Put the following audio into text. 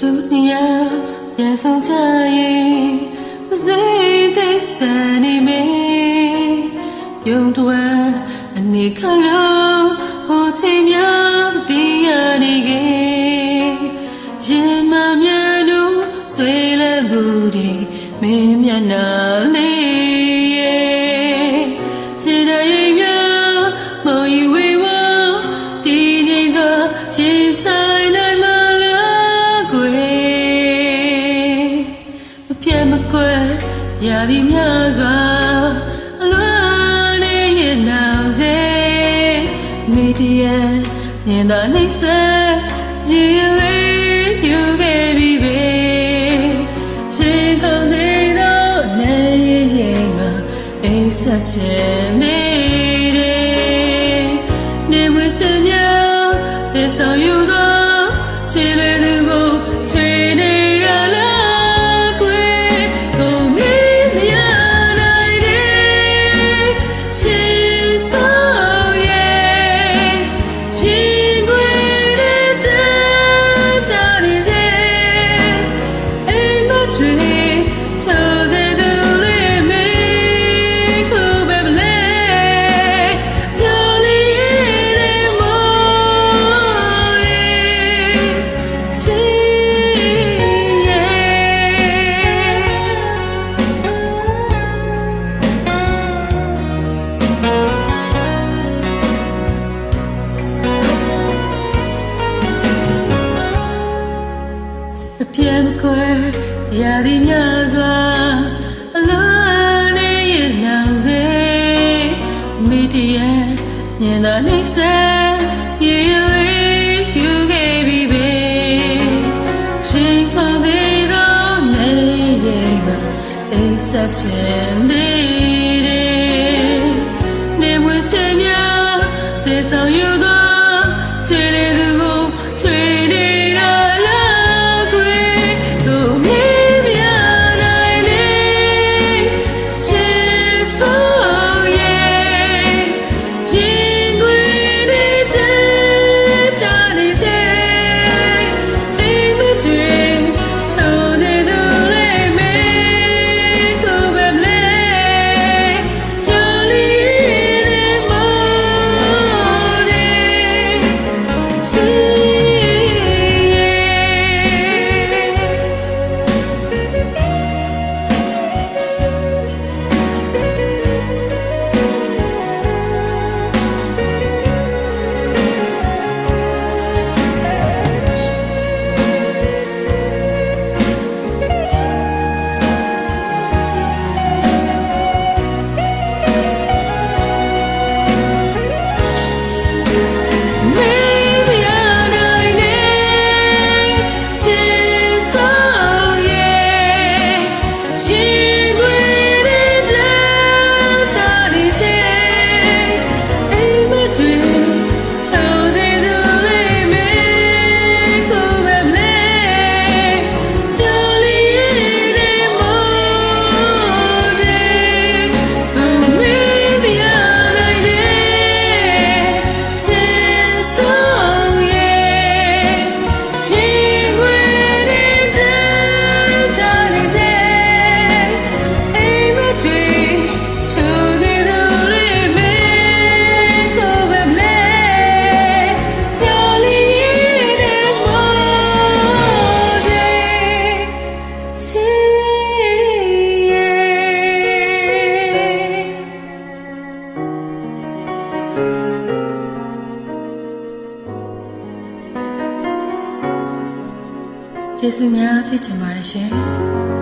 သူများပြန်ဆောင်ကြရင်စိတ်ကိစ္စနေမေယုံတွယ်အနေခလို့ဟိုချိန်များ ရာဒီများစွာအလွမ်းနေရဲ့နောက်စေမီဒီယာမြင်သာနှိမ့်ဆက်ရည်လေးယူခဲ့ပြီပဲချိန်ကောင်းစေတော့နေရင်မှာအိမ်ဆက်ချင်နေတယ်နေဝင်ချင်များတဲ့ဆောင်ယူ စ် မခွဲရာဒီများစွာအလုံးနေရဲ့နောင်စေမီဒီယာညင်သာနေစေရေလေးယူခဲ့ပြီပဲချိန်ခေါ်စေတော့နေရဲ့မှာအိဆက်ချင်နေ ကျေးဇူးများချီးကျင်ပါတယ်ရှင်။